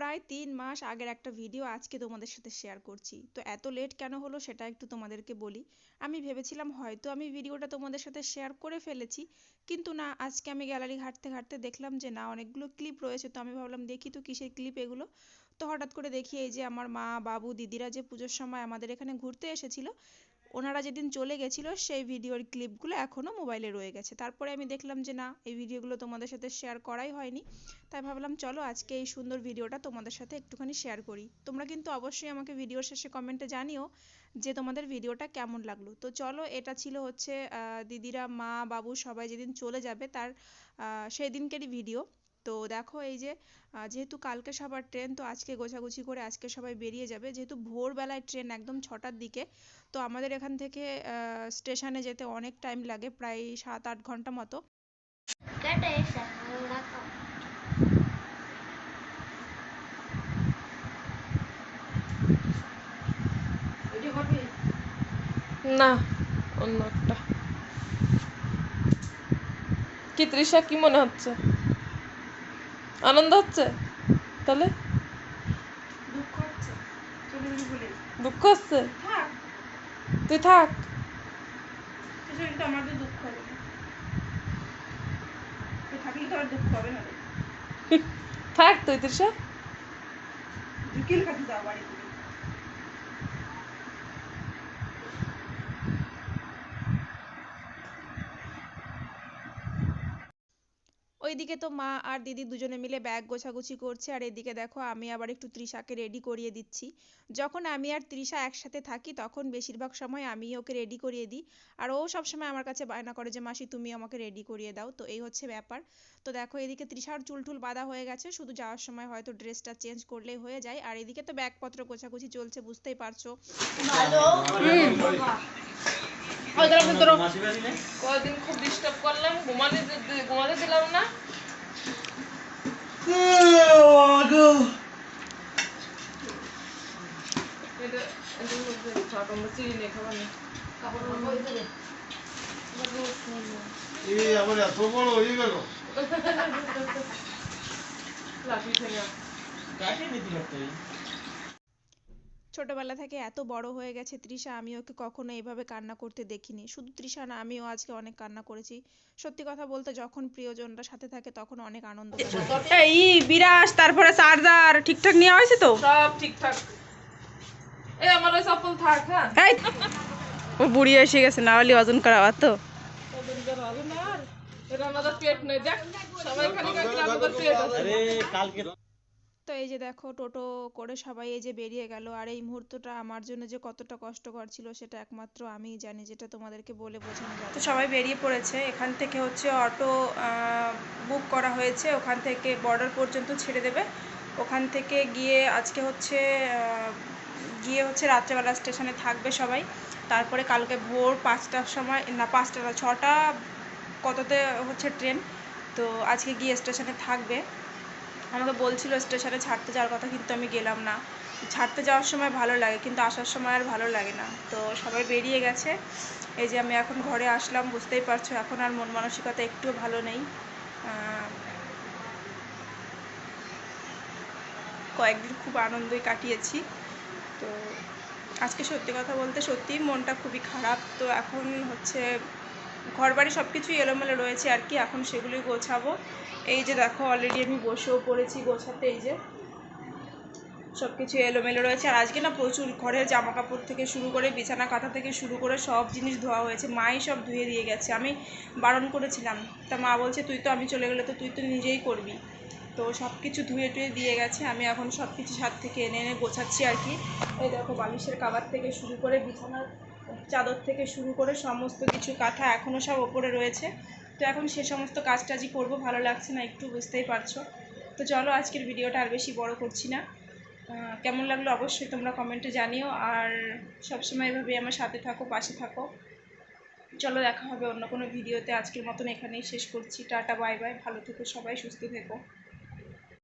প্রায় তিন মাস আগের একটা ভিডিও আজকে তোমাদের সাথে শেয়ার করছি। তো এত লেট কেন হলো সেটা একটু তোমাদেরকে বলি। আমি ভেবেছিলাম হয়তো আমি ভিডিওটা তোমাদের সাথে শেয়ার করে ফেলেছি, কিন্তু না, আজকে আমি গ্যালারি ঘাঁটতে ঘাঁটতে দেখলাম যে না, অনেকগুলো ক্লিপ রয়েছে। তো আমি ভাবলাম, দেখি তো কিসের ক্লিপ এগুলো? তো হঠাৎ করে দেখি এই যে আমার মা, বাবু, দিদিরা যে পুজোর সময় আমাদের এখানে ঘুরতে এসেছিল ওনারা যেদিন চলে গেছিল, সেই ভিডিওর ক্লিপগুলো এখনও মোবাইলে রয়ে গেছে। তারপরে আমি দেখলাম যে, না, এই ভিডিওগুলো তোমাদের সাথে শেয়ার করাই হয়নি। তাই ভাবলাম, চলো আজকে এই সুন্দর ভিডিওটা তোমাদের সাথে একটুখানি শেয়ার করি। তোমরা কিন্তু অবশ্যই আমাকে ভিডিওর শেষে কমেন্টে জানিও যে, তোমাদের ভিডিওটা কেমন লাগল? তো চলো, এটা ছিল হচ্ছে দিদিরা, মা, বাবু সবাই যেদিন চলে যাবে তার সেই দিনকেরই ভিডিও তো দেখো এই যে যেহেতু কালকে সবার ট্রেন, তো আজকে গোছাগুছি করে আজকে সবাই বেরিয়ে যাবে। যেহেতু ভোরবেলায় ট্রেন একদম ছটার দিকে, তো আমাদের এখান থেকে স্টেশনে যেতে অনেক টাইম লাগে, প্রায় সাত আট ঘণ্টা মতো। না, অন্য একটা। কি তৃষা, কি মনে হচ্ছে? আনন্দ হচ্ছে? তাহলে? দুঃখ হচ্ছে। তুই থাক। আমাদের দুঃখ হবে তুই থাকলে তো আর দুঃখ হবে না। থাক তুই তৃষা। বিকেল কাছে যাও বাড়ি ওইদিকে তো মা আর দিদি দুজনে মিলে ব্যাগ গোছাগুছি করছে আর এদিকে দেখো আমি আবার একটু তৃষাকে রেডি করিয়ে দিচ্ছি। যখন আমি আর তৃষা একসাথে থাকি তখন বেশিরভাগ সময় আমি ওকে রেডি করিয়ে দিই। আর ও সবসময় আমার কাছে বায়না করে যে মাসি তুমি আমাকে রেডি করিয়ে দাও। তো এই হচ্ছে ব্যাপার। তো দেখো এদিকে তৃষার চুল টুল বাঁধা হয়ে গেছে শুধু যাওয়ার সময় হয়তো ড্রেসটা চেঞ্জ করলেই হয়ে যায়। আর এদিকে তো ব্যাগপত্র গোছাগুছি চলছে বুঝতেই পারছ। কয়দিন খুব ডিস্টার্ব করলাম ঘুমাতে ঘুমাতে দিলাম না। থাক, আবার এত বড় হয়ে গেল। লাঠি ঠেঙা। ছোটবেলা থেকে এত বড় হয়ে গেছে তৃষা আমি ওকে কখনো এভাবে কান্না করতে দেখিনি। শুধু তৃষা না আমিও আজকে অনেক কান্না করেছি। সত্যি কথা বলতে যখন প্রিয়জনরা সাথে থাকে তখন অনেক আনন্দ এই বিরাস তারপরে চার্জার ঠিকঠাক হয়েছে তো? সব ঠিকঠাক। এই আমার ওই চপ্পল থাক হ্যাঁ। এই ও বুড়ি এসে গেছে না হলে ওজন করাবার তো। ওদেরকে হবে না। এটা আমাদের পেট নয়। দেখ সবাই খালি খালি আমাদের পেট আছে। তো এই যে দেখো টোটো করে সবাই এই যে বেরিয়ে গেল। আর এই মুহূর্তটা আমার জন্য যে কতটা কষ্টকর ছিল সেটা একমাত্র আমিই জানি, যেটা তোমাদেরকে বলে বোঝানো যাবে তো সবাই বেরিয়ে পড়েছে। এখান থেকে হচ্ছে অটো বুক করা হয়েছে। ওখান থেকে বর্ডার পর্যন্ত ছেড়ে দেবে। ওখান থেকে গিয়ে আজকে হচ্ছে গিয়ে হচ্ছে রাত্রেবেলা স্টেশনে থাকবে সবাই। তারপরে কালকে ভোর পাঁচটার সময়, না, পাঁচটা না, ছটা কততে হচ্ছে ট্রেন। তো আজকে গিয়ে স্টেশনে থাকবে। আমাকে বলছিল স্টেশনে ছাড়তে যাওয়ার কথা, কিন্তু আমি গেলাম না। ছাড়তে যাওয়ার সময় ভালো লাগে, কিন্তু আসার সময় আর ভালো লাগে না। তো সবাই বেরিয়ে গেছে। এই যে আমি এখন ঘরে আসলাম, বুঝতেই পারছ, এখন আর মন মানসিকতা একটুও ভালো নেই। কয়েকদিন খুব আনন্দই কাটিয়েছি। তো আজকে সত্যি কথা বলতে সত্যিই মনটা খুবই খারাপ। তো এখন হচ্ছে ঘরবাড়ি সব কিছুই এলোমেলো রয়েছে আর কি, এখন সেগুলোই গোছাবো। এই যে দেখো অলরেডি আমি বসেও পড়েছি গোছাতে, এই যে সব কিছু এলোমেলো রয়েছে। আর আজকে না প্রচুর ঘরের জামা কাপড় থেকে শুরু করে, বিছানা কাঁথা থেকে শুরু করে সব জিনিস ধোয়া হয়েছে। মাই সব ধুয়ে দিয়ে গেছে। আমি বারণ করেছিলাম। তা মা বলছে, তুই তো আমি চলে গেলে তো তুই তো নিজেই করবি। তো সব কিছু ধুয়ে টুয়ে দিয়ে গেছে। আমি এখন সব কিছু ছাদ থেকে এনে এনে গোছাচ্ছি আর কি। এই দেখো, বালিশের কাবার থেকে শুরু করে বিছানার চাদর থেকে শুরু করে সমস্ত কিছু কাঁথা এখনও সব ওপরে রয়েছে। তো এখন সে সমস্ত কাজ টাজই করব, ভালো লাগছে না, একটু বুঝতেই পারছ। তো চলো আজকের ভিডিওটা আর বেশি বড় করছি না। কেমন লাগল অবশ্যই তোমরা কমেন্টে জানিও। আর সবসময় এভাবেই আমার সাথে থাকো, পাশে থাকো। চলো দেখা হবে অন্য কোনো ভিডিওতে। আজকের মতন এখানেই শেষ করছি। Ta-ta, bye bye. ভালো থেকো সবাই, সুস্থ থেকো।